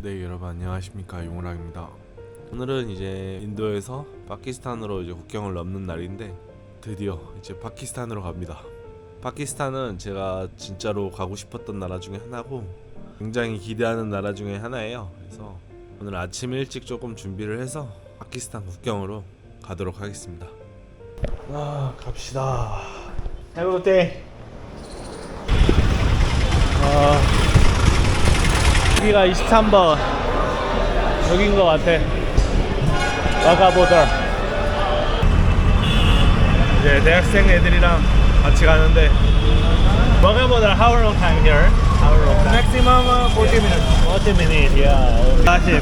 네 여러분 안녕하십니까? 용호락입니다. 오늘은 이제 인도에서 파키스탄으로 이제 국경을 넘는 날인데 드디어 이제 파키스탄으로 갑니다. 파키스탄은 제가 진짜로 가고 싶었던 나라 중에 하나고 굉장히 기대하는 나라 중에 하나예요. 그래서 오늘 아침 일찍 조금 준비를 해서 파키스탄 국경으로 가도록 하겠습니다. 아 갑시다. Have. 여기가 23번 여긴 것 같아. 와가보더. 이제 대학생 애들이랑 같이 가는데 와가보더 how long time here? How long time? Maximum uh, 40 minutes. 40 minutes, yeah. 40.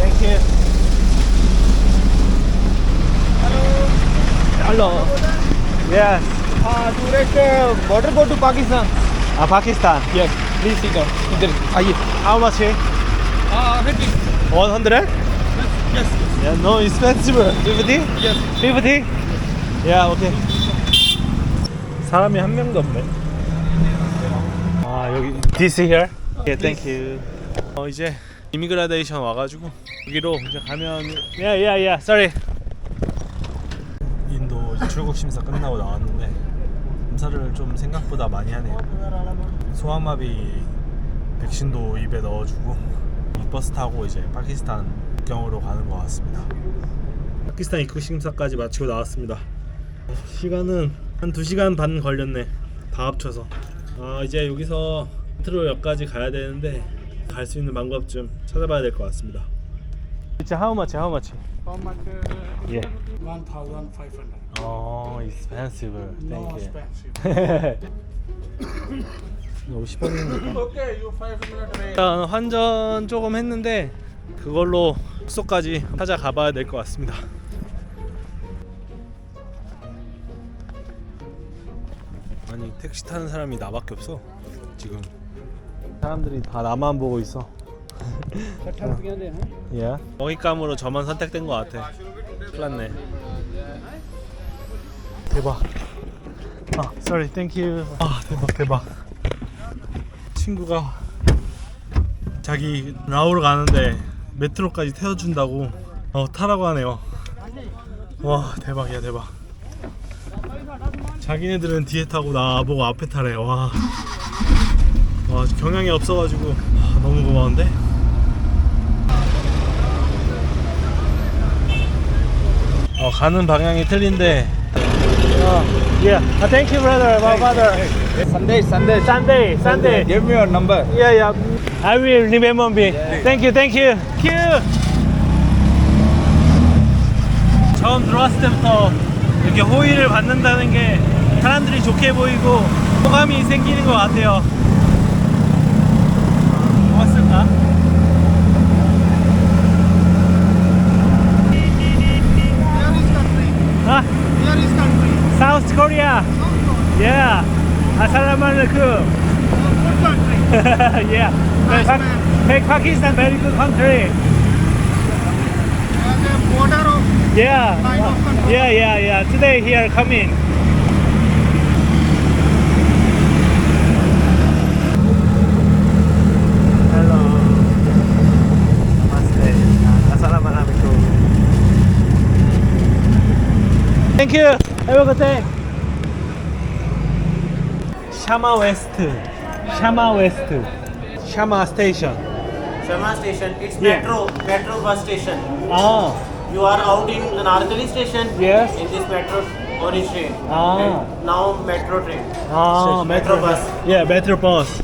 Thank you. Hello. Yes. Uh, direct uh, border go to Pakistan. Uh, Pakistan. Yes. Please sit down. Either. Aye. How much? Eh? Uh, 50. 100? Yes. Yes. Yeah, no expensive. 50? Yes. 50? Yeah, okay. 사람이 한 명도 없네. 아 여기 this here. Yeah, thank you. 어 이제 이미그라데이션 와가지고 여기로 이제 가면. Yeah, yeah, yeah. Sorry. 출국 심사 끝나고 나왔는데 검사를 좀 생각보다 많이 하네요. 소아마비 백신도 입에 넣어주고 이 버스 타고 이제 파키스탄 국경으로 가는 것 같습니다. 파키스탄 입국 심사까지 마치고 나왔습니다. 시간은 한 2시간 반 걸렸네. 다 합쳐서. 아, 이제 여기서 메트로역까지 가야 되는데 갈 수 있는 방법 좀 찾아봐야 될 것 같습니다. 진짜 how much? How much? How much? Uh, Yeah. 1,500. Oh, expensive. No Thank you. expensive. 50원인가? Okay, you 5 minutes wait. 일단 환전 조금 했는데 그걸로 숙소까지 찾아가 봐야 될 것 같습니다. 아니 택시 타는 사람이 나밖에 없어 지금 사람들이 다 나만 보고 있어 예. 먹잇감으로 저만 선택된 것 같아. 큰일 났네. 대박. 아 sorry thank you. 아 대박 대박. 친구가 자기 라오르 가는데 메트로까지 태워준다고 어 타라고 하네요. 와 대박이야 대박. 자기네들은 뒤에 타고 나보고 앞에 타래. 와, 와 경향이 없어가지고. 아, 너무 고마운데 어 가는 방향이 틀린데 어, yeah. Uh, thank you brother, my brother. Sunday, Sunday. Sunday, Sunday. Give me your number. Yeah, yeah. I will remember me. Thank you, thank you. Thank you. 처음 들어왔을 때부터 이렇게 호의를 받는다는 게 사람들이 좋게 보이고 호감이 생기는 것 같아요. 고맙습니다. Where is country? 아, Where is country? South Korea. Yeah. Assalamualaikum. Good country. yeah. Nice Pa- man. Pa- Pakistan very good country. As a border of Yeah. Kind of country. Yeah, yeah, yeah. Today here coming. Hello. Namaste. Assalamualaikum. Thank you. Have a good day. Shama West. Shama West. Shama Station. Sharma station, it's Yeah. metro, metro bus station. Ah. You are out in Narkali station. Yes. In this metro orange train. Ah. And now metro train. 아, 메트로 버스. 예, 메트로 버스.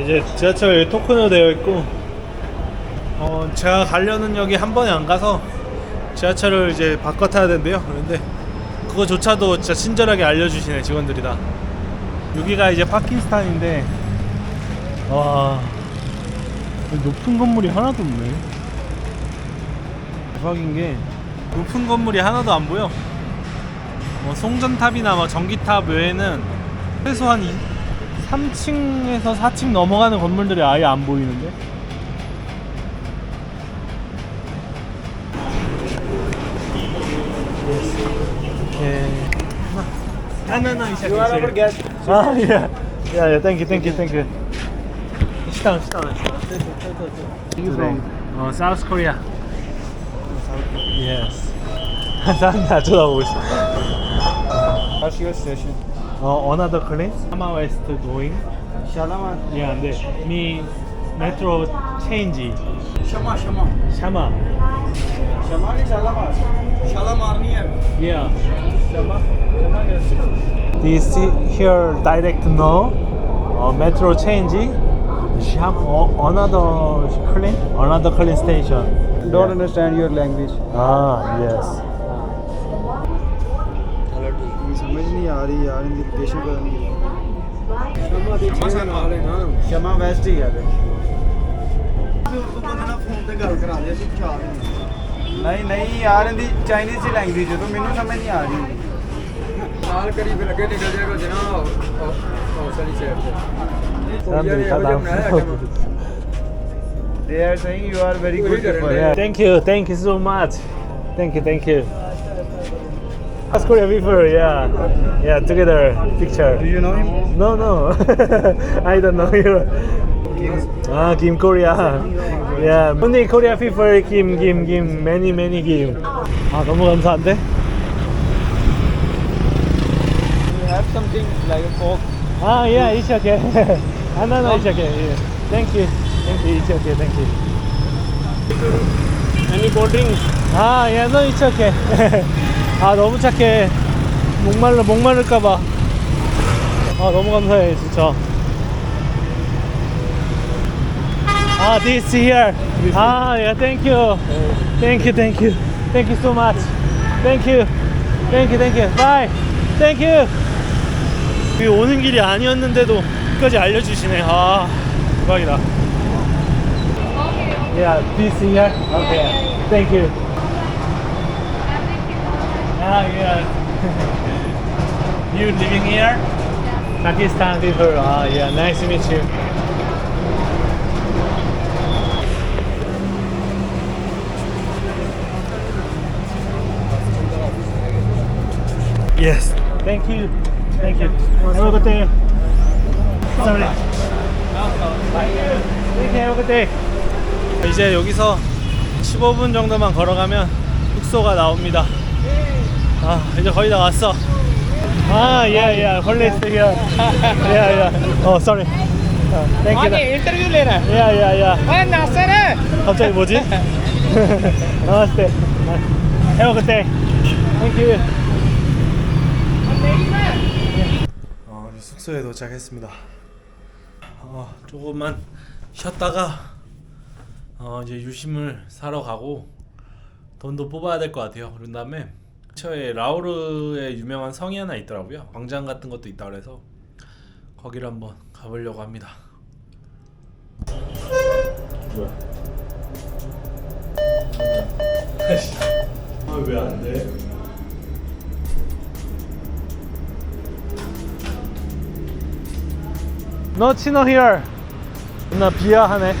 이제 지하철 토큰으로 되어 있고, 어, 제가 가려는 역이 한 번에 안 가서 지하철을 이제 바꿔 타야 된대요. 그런데 그거조차도 진짜 친절하게 알려주시네 직원들이 다. 여기가 이제 파키스탄인데, 와, 높은 건물이 하나도 없네. 대박인 게 높은 건물이 하나도 안 보여. 뭐 송전탑이나 뭐 전기탑 외에는 최소한 3층에서 4층 넘어가는 건물들이 아예 안 보이는데 No, no, no, it's okay. You are our guest. Ah, yeah. Yeah, yeah, thank you, thank you, thank you. Sit down, sit down. You from? 어, South Korea. Yes. 사람들 다 쳐다보고 있어. What's your station? 어, another class? Shama West going. Shalamar. Yeah, 네. Me Metro Changi. Shama, Shama. Shama. Shama is Shalamar. Shalamar near. Yeah. Shama, Shama near. Do you see here direct no? Uh, metro Changi. Sham, oh, another clean, another clean station. Don't yeah. understand your language. Ah, yes. समझ नहीं आ रही यार इनकी लोकेशन पता नहीं शमा वेस्ट ही है ਨਹੀਂ ਨਹੀਂ ਯਾਰ ਇਹਦੀ ਚਾਈਨੀਜ਼ ਲੈਂਗੁਏਜ ਮੈਨੂੰ ਸਮਝ ਨਹੀਂ ਆ ਰਹੀ ਨਾਲ ਕਰੀ ਫਿਰ ਅੱਗੇ ਨਿਕਲ ਜਾਏਗਾ ਹੌਸਲੀ ਸ਼ੇਰ ਤੇ They are saying you are very good. Yeah. Thank you, thank you so much. Thank you, thank you. Ask Korea before, yeah. Yeah, together, picture. Do you know him? No, no. I don't know you. Ah, Kim Korea. Yeah, only Korea people, Kim, Kim, Kim, many, many Kim. 아 너무 감사한데? Have something like a coke. Ah, yeah, it's okay. ah, no, no, it's okay. Yeah. Thank you, thank you, it's okay, thank you. Any cold drinks? 아, 예, 너 it's okay. 아, 너무 착해. 목말라, 목마를까봐. 아, 너무 감사해, 진짜. 아, this here. 아, 예, thank you. Thank you, thank you. Thank you so much. Thank you. Thank you, thank you. Bye. Thank you. 여기 오는 길이 아니었는데도 끝까지 알려주시네. 아, 대박이다. Yeah, this here. Okay. Thank you. Ah, yeah. you living here? Pakistan people. Ah, yeah. Nice to meet you. Yes. Thank you. Thank you. Have a good day. Sorry. Thank you. Have a good day. 이제 여기서 15분 정도만 걸어가면 숙소가 나옵니다. 아 이제 거의 다 왔어. 아 yeah yeah. Holiday stay here. Yeah yeah. Oh sorry. Thank you. 아니 인터뷰 내라. Yeah yeah yeah. 아 나세네. 갑자기 뭐지? 나왔을 때. Have a good day. Thank you. 어, 우리 숙소에 도착했습니다. 어, 조금만 쉬었다가 어, 이제 유심을 사러 가고 돈도 뽑아야 될 것 같아요. 그런 다음에 근처에 라오르의 유명한 성이 하나 있더라고요. 광장 같은 것도 있다 그래서 거기를 한번 가보려고 합니다. 뭐야? 아, 왜안 돼? 너 치노 here. 나 비하하네.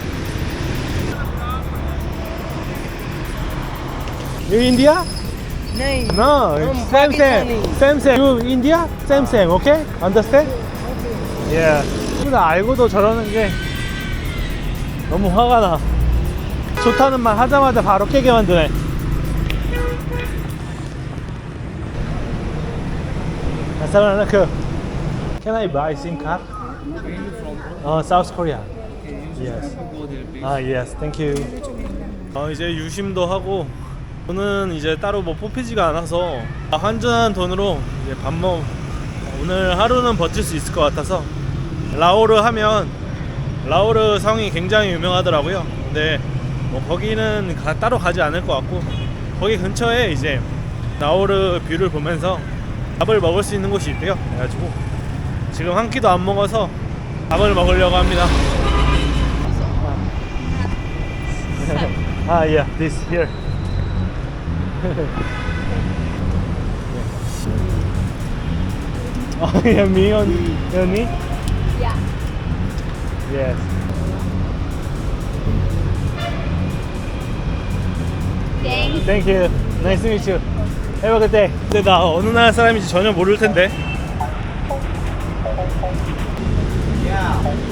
You India? नहीं No, I'm same same, Pakistani. same same. You India? Same same. Okay? Understand? Yeah. 나 알고도 저러는 게 너무 화가 나. 좋다는 말 하자마자 바로 깨게 만드네. 아사라나크. Can I buy SIM card? 어, South Korea. Yes. 아, yes. Thank you. 어, 이제 유심도 하고 돈은 이제 따로 뭐 뽑히지가 않아서 환전한 돈으로 이제 밥 먹. 오늘 하루는 버틸 수 있을 것 같아서 라오르 하면 라오르 성이 굉장히 유명하더라고요. 근데 뭐 거기는 가- 따로 가지 않을 것 같고 거기 근처에 이제 라오르 뷰를 보면서 밥을 먹을 수 있는 곳이 있대요. 그래가지고 지금 한 끼도 안 먹어서 밥을 먹으려고 합니다. 아, yeah, this here. oh, yeah, me on, on me? Yeah. Yes. Thanks. Thank you. Nice to meet you. Have a good day. 근데 나 어느 나라 사람인지 전혀 모를 텐데.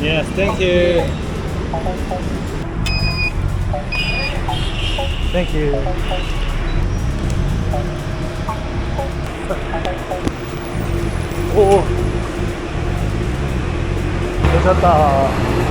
Yes, thank you. Thank you. 오. 괜찮다.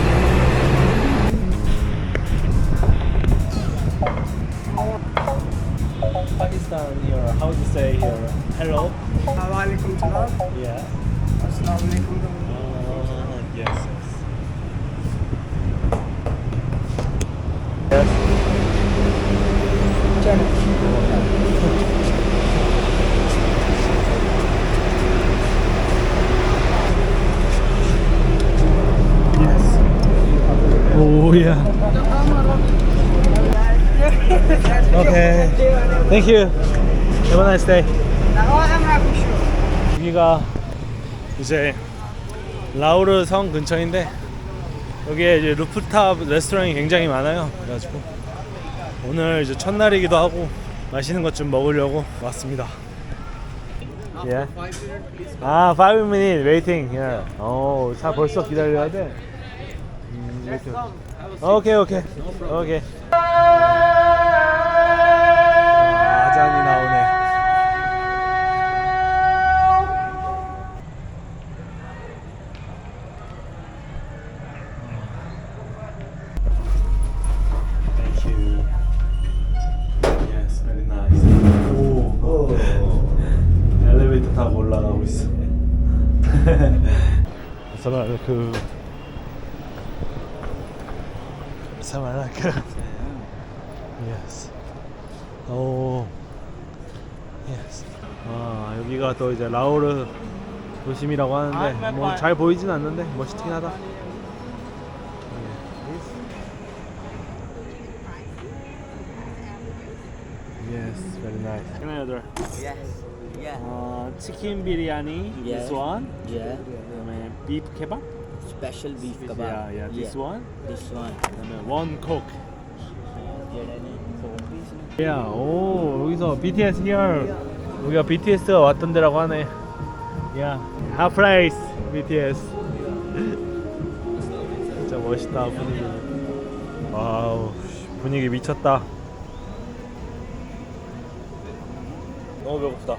Yeah. Okay. Thank you. Have a nice day. 여기가 이제 라우르 성 근처인데 여기에 이제 루프탑 레스토랑이 굉장히 많아요. 그래가지고 오늘 이제 첫날이기도 하고 맛있는 것 좀 먹으려고 왔습니다. 예. 아, 5 minute waiting. 예. 어, 차 벌써 기다려야 돼. 음, 이렇게. 오케이, 오케이. 오케이. 아, 아잔이 나오네. 오. 엘리베이터 타고 올라가고 있어. 사말라 크. 사말라크. Yes. 오. Yes. 아 여기가 또 이제 라오르 도심이라고 하는데 뭐 잘 보이진 않는데 멋있긴 하다. Yes, very nice. Can I order? Yes. Yeah. Uh, chicken biryani. This one. Yeah. 그다음에 beef kebab. Special beef kebab. Yeah, yeah. This one. This one. 그다음에 one coke. Yeah. 오 여기서 BTS here. 우리가 BTS가 왔던 데라고 하네. Yeah. Half price BTS. 진짜 멋있다 분위기. 와우 분위기 미쳤다. 너무 배고프다.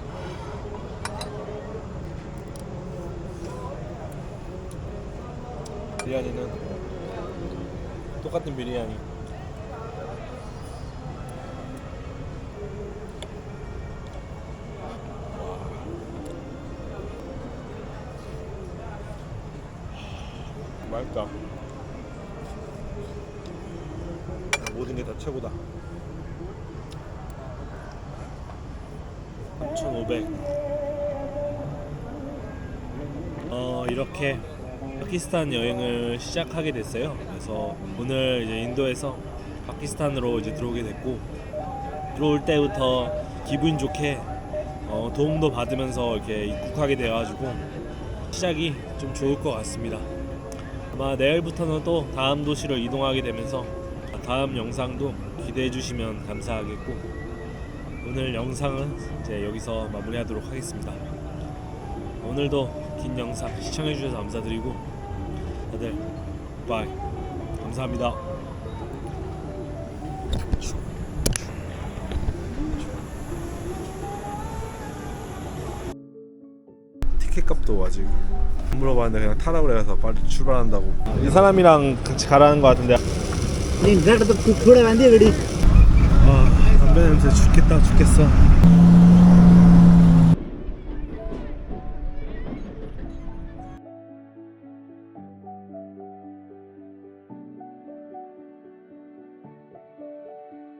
비리야니는 똑같은 비리야니. 맛있다. 모든 게 다 최고다. 3,500. 어 이렇게 파키스탄 여행을 시작하게 됐어요. 그래서 오늘 이제 인도에서 파키스탄으로 이제 들어오게 됐고 들어올 때부터 기분 좋게 어, 도움도 받으면서 이렇게 입국하게 되어가지고 시작이 좀 좋을 것 같습니다. 아마 내일부터는 또 다음 도시로 이동하게 되면서 다음 영상도 기대해 주시면 감사하겠고 오늘 영상은 이제 여기서 마무리하도록 하겠습니다. 오늘도 긴 영상 시청해 주셔서 감사드리고 다들 바이. 감사합니다. 티켓 값도 아직 안 물어봤는데 그냥 타라고 그래서 빨리 출발한다고. 이 사람이랑 같이 가라는 것 같은데. 아 담배 냄새 죽겠다 죽겠어